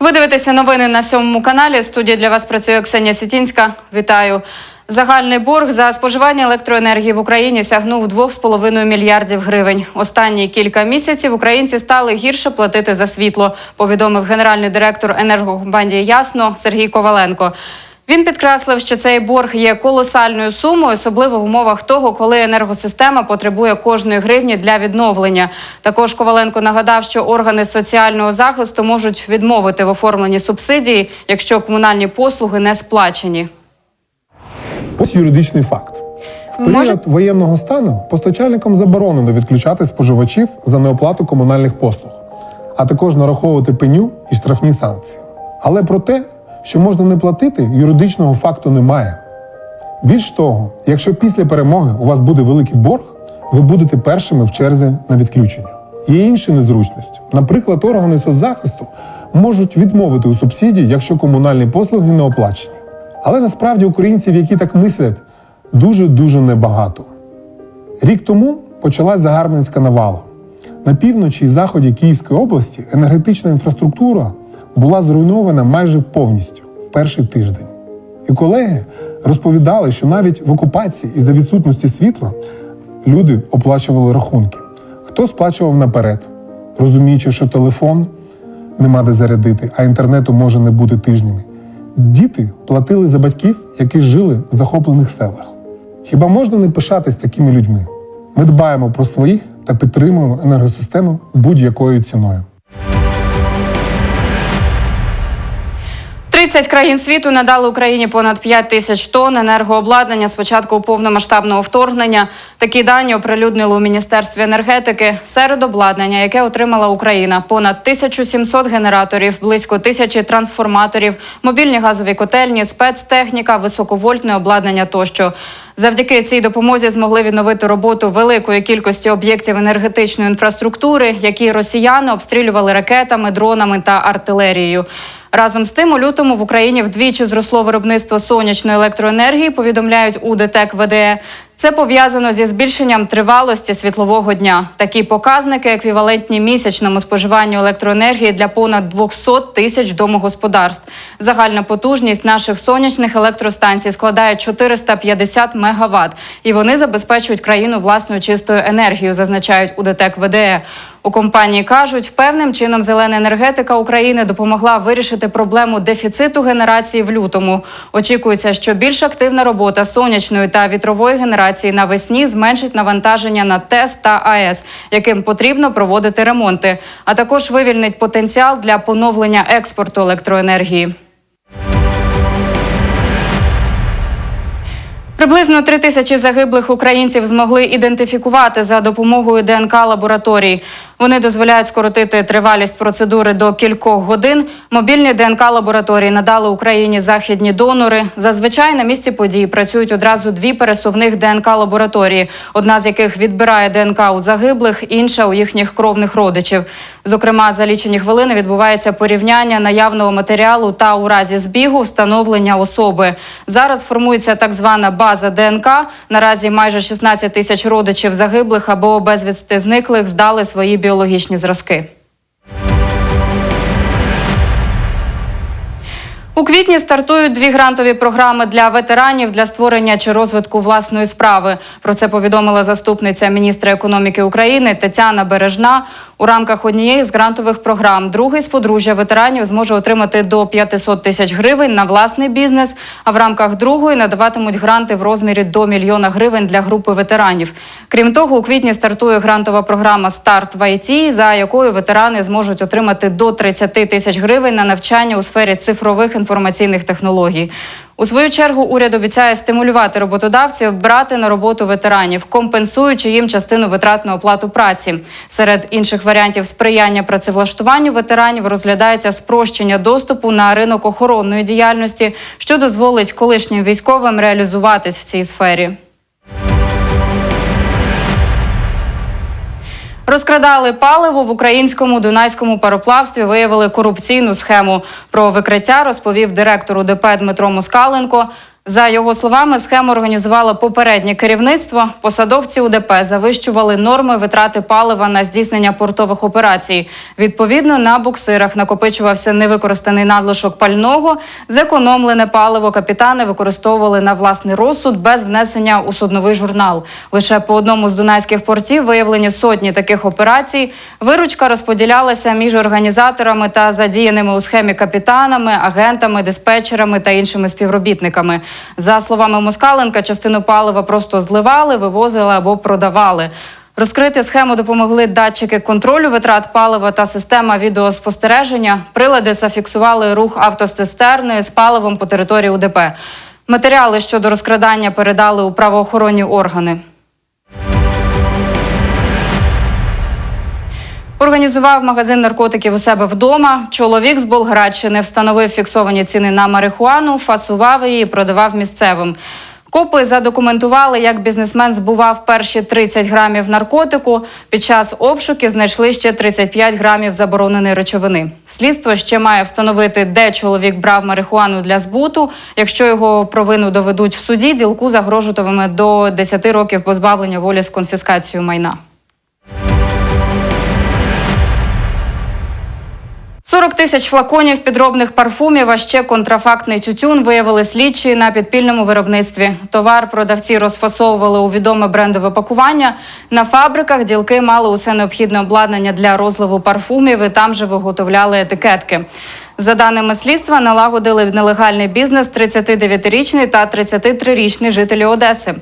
Ви дивитеся новини на сьомому каналі. Студія для вас працює Ксенія Сітінська. Вітаю. Загальний борг за споживання електроенергії в Україні сягнув 2,5 мільярдів гривень. Останні кілька місяців українці стали гірше платити за світло, повідомив генеральний директор енергокомпанії Ясно Сергій Коваленко. Він підкреслив, що цей борг є колосальною сумою, особливо в умовах того, коли енергосистема потребує кожної гривні для відновлення. Також Коваленко нагадав, що органи соціального захисту можуть відмовити в оформленні субсидії, якщо комунальні послуги не сплачені. Ось юридичний факт. В період воєнного стану постачальникам заборонено відключати споживачів за неоплату комунальних послуг, а також нараховувати пеню і штрафні санкції. Але про те, що можна не платити, юридичного факту немає. Більш того, якщо після перемоги у вас буде великий борг, ви будете першими в черзі на відключення. Є інші незручності. Наприклад, органи соцзахисту можуть відмовити у субсидії, якщо комунальні послуги не оплачені. Але насправді українців, які так мислять, дуже-дуже небагато. Рік тому почалась загарбницька навала. На півночі і заході Київської області енергетична інфраструктура була зруйнована майже повністю в перший тиждень. І колеги розповідали, що навіть в окупації із-за відсутності світла люди оплачували рахунки. Хто сплачував наперед, розуміючи, що телефон нема де зарядити, а інтернету може не бути тижнями. Діти платили за батьків, які жили в захоплених селах. Хіба можна не пишатись такими людьми? Ми дбаємо про своїх та підтримуємо енергосистему будь-якою ціною. 30 країн світу надали Україні понад 5 тисяч тонн енергообладнання з початку повномасштабного вторгнення. Такі дані оприлюднили у міністерстві енергетики. Серед обладнання, яке отримала Україна, понад 1700 генераторів, близько тисячі трансформаторів, мобільні газові котельні, спецтехніка, високовольтне обладнання тощо. Завдяки цій допомозі змогли відновити роботу великої кількості об'єктів енергетичної інфраструктури, які росіяни обстрілювали ракетами, дронами та артилерією. Разом з тим, у лютому в Україні вдвічі зросло виробництво сонячної електроенергії. Повідомляють у ДТЕК ВДЕ. Це пов'язано зі збільшенням тривалості світлового дня. Такі показники еквівалентні місячному споживанню електроенергії для понад 200 тисяч домогосподарств. Загальна потужність наших сонячних електростанцій складає 450 мегаватт. і вони забезпечують країну власною чистою енергією, зазначають у ДТЕК ВДЕ. У компанії кажуть, певним чином зелена енергетика України допомогла вирішити проблему дефіциту генерації в лютому. Очікується, що більш активна робота сонячної та вітрової генерації навесні зменшить навантаження на ТЕС та АЕС, яким потрібно проводити ремонти, а також вивільнить потенціал для поновлення експорту електроенергії. Приблизно три тисячі загиблих українців змогли ідентифікувати за допомогою ДНК лабораторій. Вони дозволяють скоротити тривалість процедури до кількох годин. Мобільні ДНК лабораторії надали Україні західні донори. Зазвичай на місці події працюють одразу дві пересувних ДНК лабораторії, одна з яких відбирає ДНК у загиблих, інша у їхніх кровних родичів. Зокрема, за лічені хвилини відбувається порівняння наявного матеріалу та у разі збігу встановлення особи. Зараз формується так звана база ДНК. Наразі майже 16 тисяч родичів загиблих або безвісти зниклих здали свої біологічні зразки. У квітні стартують дві грантові програми для ветеранів для створення чи розвитку власної справи. Про це повідомила заступниця міністра економіки України Тетяна Бережна. У рамках однієї з грантових програм другий з подружжя ветеранів зможе отримати до 500 тисяч гривень на власний бізнес. А в рамках другої надаватимуть гранти в розмірі до мільйона гривень для групи ветеранів. Крім того, у квітні стартує грантова програма Старт в ІТ, за якою ветерани зможуть отримати до 30 тисяч гривень на навчання у сфері цифрових інформаційних технологій. У свою чергу уряд обіцяє стимулювати роботодавців брати на роботу ветеранів, компенсуючи їм частину витрат на оплату праці. Серед інших варіантів сприяння працевлаштуванню ветеранів розглядається спрощення доступу на ринок охоронної діяльності, що дозволить колишнім військовим реалізуватись в цій сфері. Розкрадали паливо в українському дунайському пароплавстві. Виявили корупційну схему. Про викриття розповів директор ДП Дмитро Москаленко. За його словами, схему організувало попереднє керівництво. Посадовці УДП завищували норми витрати палива на здійснення портових операцій. Відповідно, на буксирах накопичувався невикористаний надлишок пального. Зекономлене паливо капітани використовували на власний розсуд без внесення у судновий журнал. Лише по одному з дунайських портів виявлені сотні таких операцій. Виручка розподілялася між організаторами та задіяними у схемі капітанами, агентами, диспетчерами та іншими співробітниками. За словами Москаленка, частину палива просто зливали, вивозили або продавали. Розкрити схему допомогли датчики контролю витрат палива та система відеоспостереження. Прилади зафіксували рух автоцистерни з паливом по території УДП. Матеріали щодо розкрадання передали у правоохоронні органи. Організував магазин наркотиків у себе вдома. Чоловік з Болградщини встановив фіксовані ціни на марихуану, фасував її і продавав місцевим. Копи задокументували, як бізнесмен збував перші 30 грамів наркотику. Під час обшуків знайшли ще 35 грамів забороненої речовини. Слідство ще має встановити, де чоловік брав марихуану для збуту. Якщо його провину доведуть в суді, ділку загрожуватиме до 10 років позбавлення волі з конфіскацією майна. 40 тисяч флаконів підробних парфумів, а ще контрафактний тютюн виявили слідчі на підпільному виробництві. Товар продавці розфасовували у відоме брендове пакування. На фабриках ділки мали усе необхідне обладнання для розливу парфумів і там же виготовляли етикетки. За даними слідства, налагодили нелегальний бізнес 39-річний та 33-річний жителі Одеси.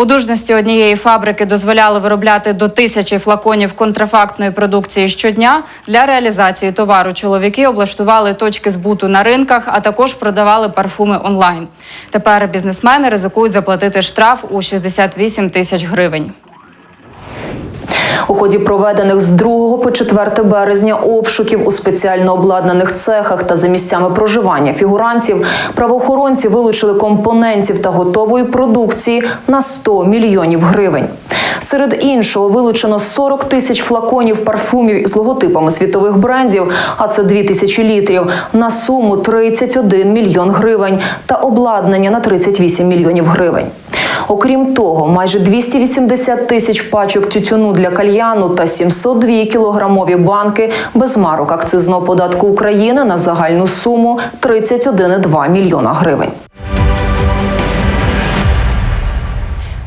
Подужності однієї фабрики дозволяли виробляти до тисячі флаконів контрафактної продукції щодня. Для реалізації товару чоловіки облаштували точки збуту на ринках, а також продавали парфуми онлайн. Тепер бізнесмени ризикують заплатити штраф у 68 тисяч гривень. У ході проведених з 2 по 4 березня обшуків у спеціально обладнаних цехах та за місцями проживання фігурантів правоохоронці вилучили компонентів та готової продукції на 100 мільйонів гривень. Серед іншого вилучено 40 тисяч флаконів парфумів з логотипами світових брендів, а це 2 тисячі літрів, на суму 31 мільйон гривень та обладнання на 38 мільйонів гривень. Окрім того, майже 280 тисяч пачок тютюну для кальяну та 702 кілограмові банки без марок акцизного податку України на загальну суму 31,2 мільйона гривень.